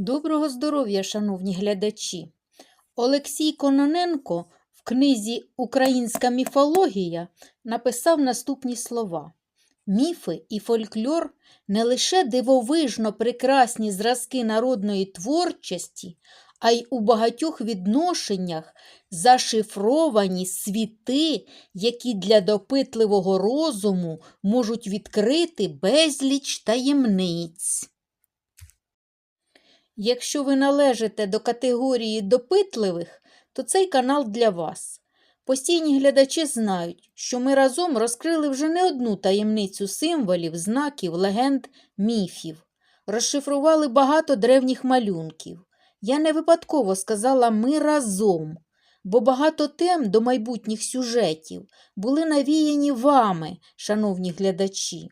Доброго здоров'я, шановні глядачі! Олексій Кононенко в книзі Українська міфологія написав наступні слова. Міфи і фольклор не лише дивовижно прекрасні зразки народної творчості, а й у багатьох відношеннях зашифровані світи, які для допитливого розуму можуть відкрити безліч таємниць. Якщо ви належите до категорії допитливих, то цей канал для вас. Постійні глядачі знають, що ми разом розкрили вже не одну таємницю символів, знаків, легенд, міфів, розшифрували багато древніх малюнків. Я не випадково сказала ми разом, бо багато тем до майбутніх сюжетів були навіяні вами, шановні глядачі.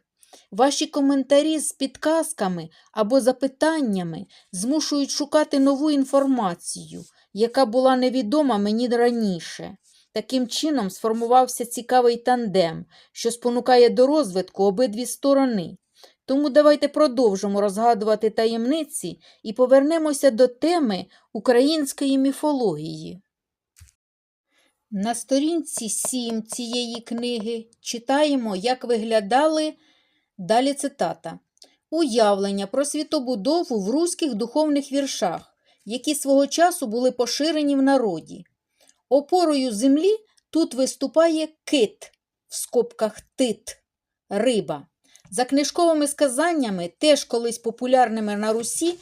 Ваші коментарі з підказками або запитаннями змушують шукати нову інформацію, яка була невідома мені раніше. Таким чином сформувався цікавий тандем, що спонукає до розвитку обидві сторони. Тому давайте продовжимо розгадувати таємниці і повернемося до теми української міфології. На сторінці 7 цієї книги читаємо, як виглядали Далі цитата. Уявлення про світобудову в руських духовних віршах, які свого часу були поширені в народі. Опорою землі тут виступає кит, в скобках тит, риба. За книжковими сказаннями, теж колись популярними на Русі,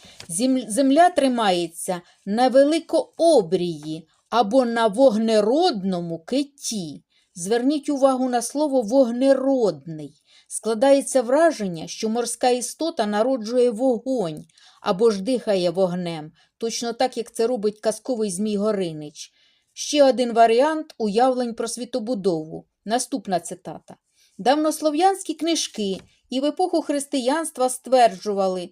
земля тримається на великообрії або на вогнеродному киті. Зверніть увагу на слово вогнеродний. Складається враження, що морська істота народжує вогонь або ж дихає вогнем, точно так, як це робить казковий Змій Горинич. Ще один варіант уявлень про світобудову. Наступна цитата. Давнослов'янські книжки і в епоху християнства стверджували,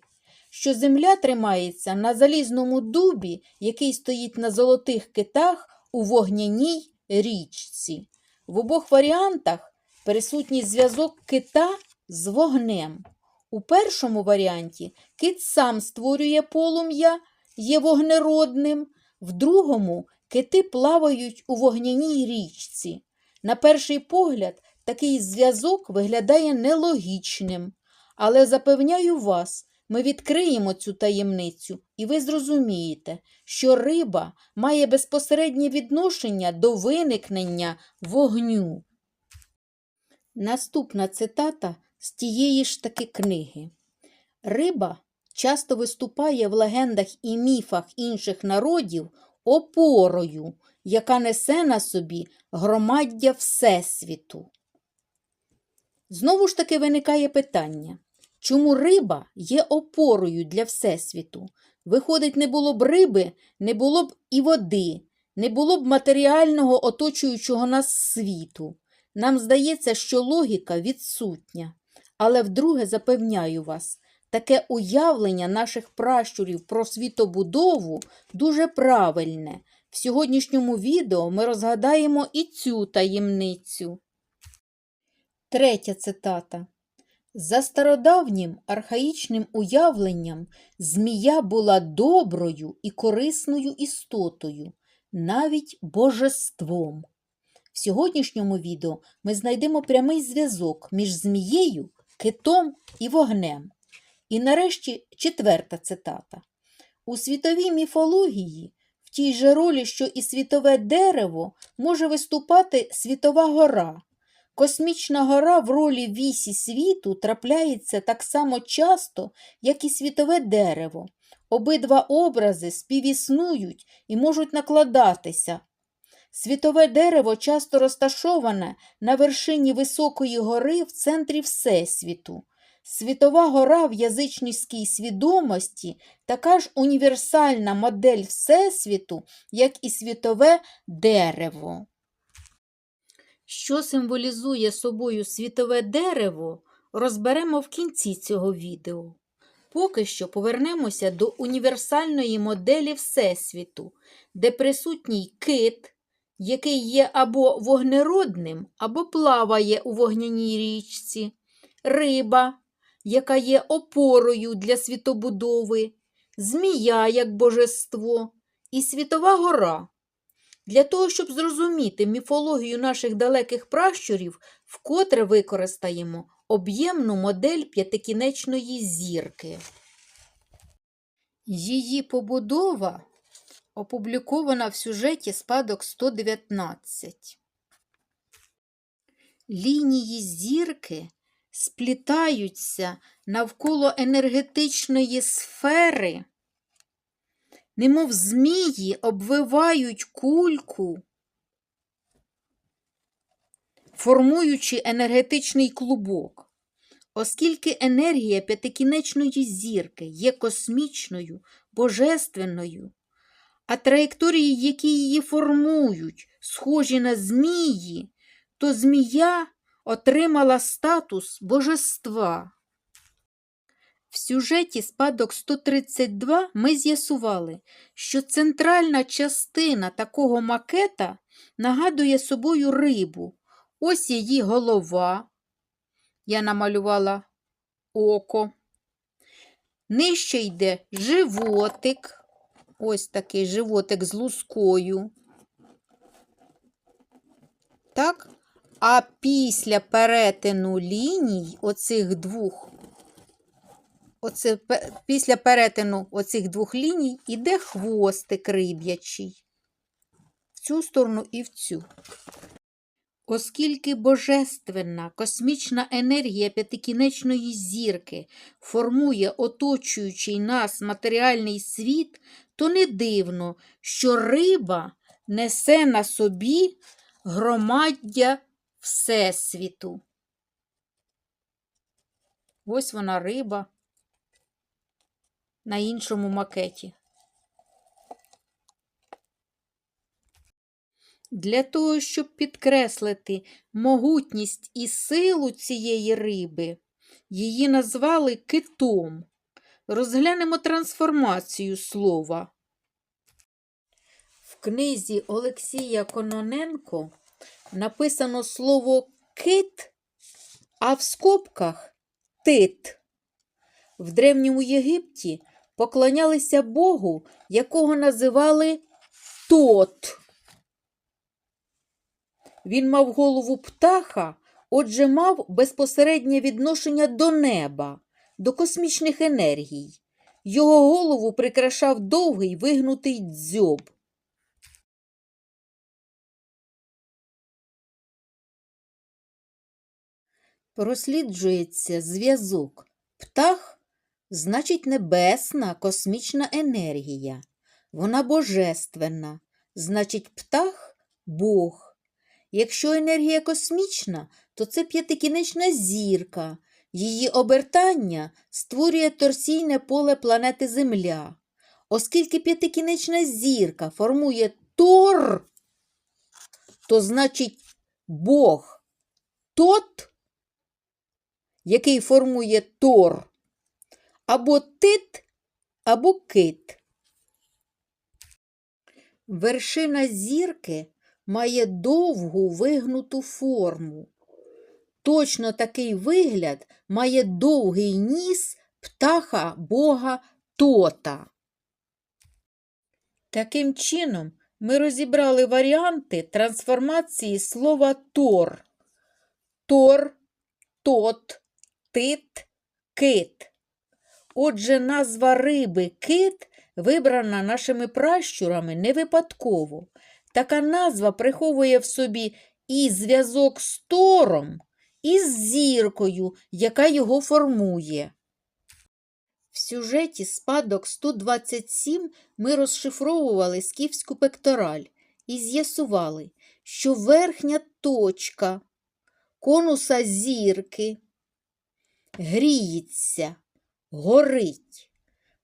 що земля тримається на залізному дубі, який стоїть на золотих китах у вогняній річці. В обох варіантах присутній зв'язок кита з вогнем. У першому варіанті кит сам створює полум'я, є вогнеродним, в другому кити плавають у вогняній річці. На перший погляд, такий зв'язок виглядає нелогічним, але запевняю вас, ми відкриємо цю таємницю, і ви зрозумієте, що риба має безпосереднє відношення до виникнення вогню. Наступна цитата з тієї ж таки книги. Риба часто виступає в легендах і міфах інших народів опорою, яка несе на собі громаддя Всесвіту. Знову ж таки виникає питання, чому риба є опорою для Всесвіту? Виходить, не було б риби, не було б і води, не було б матеріального оточуючого нас світу. Нам здається, що логіка відсутня, але вдруге запевняю вас, таке уявлення наших пращурів про світобудову дуже правильне. В сьогоднішньому відео ми розгадаємо і цю таємницю. Третя цитата. За стародавнім архаїчним уявленням змія була доброю і корисною істотою, навіть божеством. Сьогоднішньому відео ми знайдемо прямий зв'язок між змією, китом і вогнем. І нарешті четверта цитата. У світовій міфології, в тій же ролі, що і світове дерево, може виступати світова гора. Космічна гора в ролі вісі світу трапляється так само часто, як і світове дерево. Обидва образи співіснують і можуть накладатися Світове дерево часто розташоване на вершині високої гори в центрі Всесвіту. Світова гора в язичницькій свідомості така ж універсальна модель Всесвіту, як і світове дерево. Що символізує собою світове дерево, розберемо в кінці цього відео. Поки що повернемося до універсальної моделі Всесвіту, де присутній кит, який є або вогнеродним, або плаває у вогняній річці, риба, яка є опорою для світобудови, змія як божество і світова гора. Для того, щоб зрозуміти міфологію наших далеких пращурів, вкотре використаємо об'ємну модель п'ятикінечної зірки. Її побудова опублікована в сюжеті спадок 119. Лінії зірки сплітаються навколо енергетичної сфери, немов змії обвивають кульку, формуючи енергетичний клубок. Оскільки енергія п'ятикінечної зірки є космічною, божественною, а траєкторії, які її формують, схожі на змії, то змія отримала статус божества. В сюжеті спадок 132 ми з'ясували, що центральна частина такого макета нагадує собою рибу. Ось її голова. Я намалювала око. Нижче йде животик. Ось такий животик з лускою. Так? А після перетину ліній оцих двох, оце, після перетину оцих двох ліній іде хвостик риб'ячий. В цю сторону і в цю. Оскільки божественна космічна енергія п'ятикінечної зірки формує оточуючий нас матеріальний світ, то не дивно, що риба несе на собі громаддя Всесвіту. Ось вона риба на іншому макеті. Для того, щоб підкреслити могутність і силу цієї риби, її назвали китом. Розглянемо трансформацію слова. В книзі Олексія Кононенко написано слово кит, а в скобках тит. В Древньому Єгипті поклонялися Богу, якого називали Тот. Він мав голову птаха, отже, мав безпосереднє відношення до неба, до космічних енергій. Його голову прикрашав довгий вигнутий дзьоб. Просліджується зв'язок. Птах значить небесна космічна енергія. Вона божественна, значить птах Бог. Якщо енергія космічна, то це п'ятикінечна зірка. Її обертання створює торсійне поле планети Земля. Оскільки п'ятикінечна зірка формує тор, то значить Бог тот, який формує тор, або тит, або кит. Вершина зірки має довгу вигнуту форму. Точно такий вигляд має довгий ніс птаха бога Тота. Таким чином, ми розібрали варіанти трансформації слова тор. Тор, тот, тит, кит. Отже, назва риби кит вибрана нашими пращурами не випадково. Така назва приховує в собі і зв'язок з тором, і з зіркою, яка його формує. В сюжеті спадок 127 ми розшифровували скіфську пектораль і з'ясували, що верхня точка конуса зірки гріється, горить.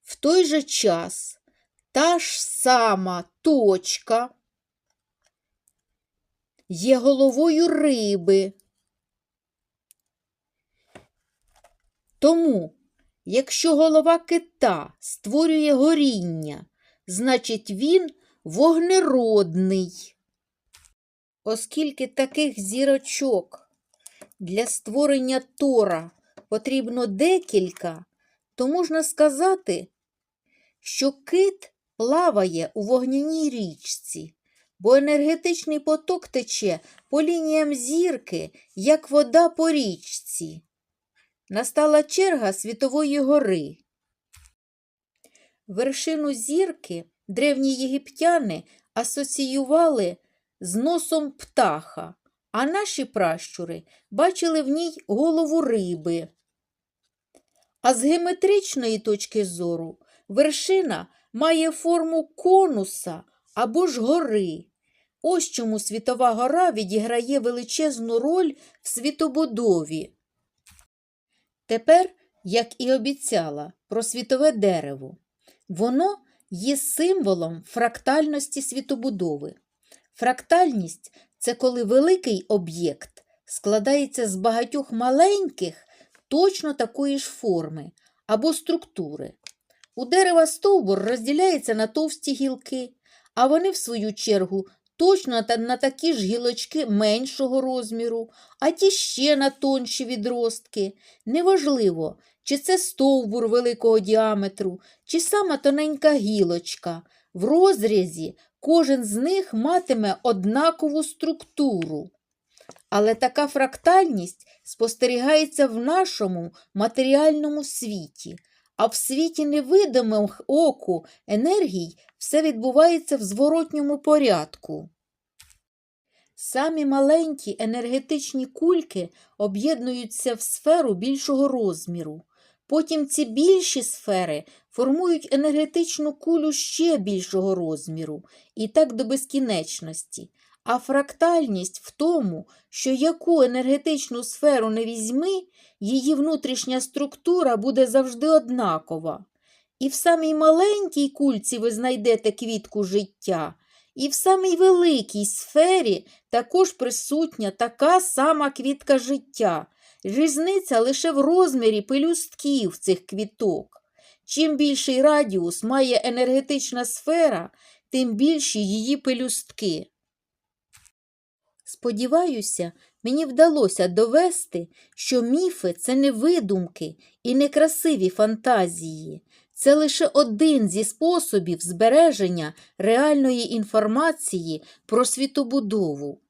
В той же час та ж сама точка є головою риби. Тому, якщо голова кита створює горіння, значить він вогнеродний. Оскільки таких зірочок для створення тора потрібно декілька, то можна сказати, що кит плаває у вогняній річці, бо енергетичний поток тече по лініям зірки, як вода по річці. Настала черга Світової гори. Вершину зірки древні єгиптяни асоціювали з носом птаха, а наші пращури бачили в ній голову риби. А з геометричної точки зору вершина має форму конуса або ж гори. Ось чому Світова гора відіграє величезну роль в світобудові. Тепер, як і обіцяла, про світове дерево. Воно є символом фрактальності світобудови. Фрактальність це коли великий об'єкт складається з багатьох маленьких, точно такої ж форми або структури. У дерева стовбур розділяється на товсті гілки, а вони, в свою чергу, точно на такі ж гілочки меншого розміру, а ті ще на тонші відростки. Неважливо, чи це стовбур великого діаметру, чи сама тоненька гілочка. В розрізі кожен з них матиме однакову структуру. Але така фрактальність спостерігається в нашому матеріальному світі, а в світі невидимих оку енергій все відбувається в зворотньому порядку. Самі маленькі енергетичні кульки об'єднуються в сферу більшого розміру. Потім ці більші сфери формують енергетичну кулю ще більшого розміру, і так до безкінечності. А фрактальність в тому, що яку енергетичну сферу не візьми, її внутрішня структура буде завжди однакова. І в самій маленькій кульці ви знайдете квітку життя, і в самій великій сфері також присутня така сама квітка життя. Різниця лише в розмірі пелюстків цих квіток. Чим більший радіус має енергетична сфера, тим більші її пелюстки. Сподіваюся, мені вдалося довести, що міфи це не видумки і не красиві фантазії. Це лише один зі способів збереження реальної інформації про світобудову.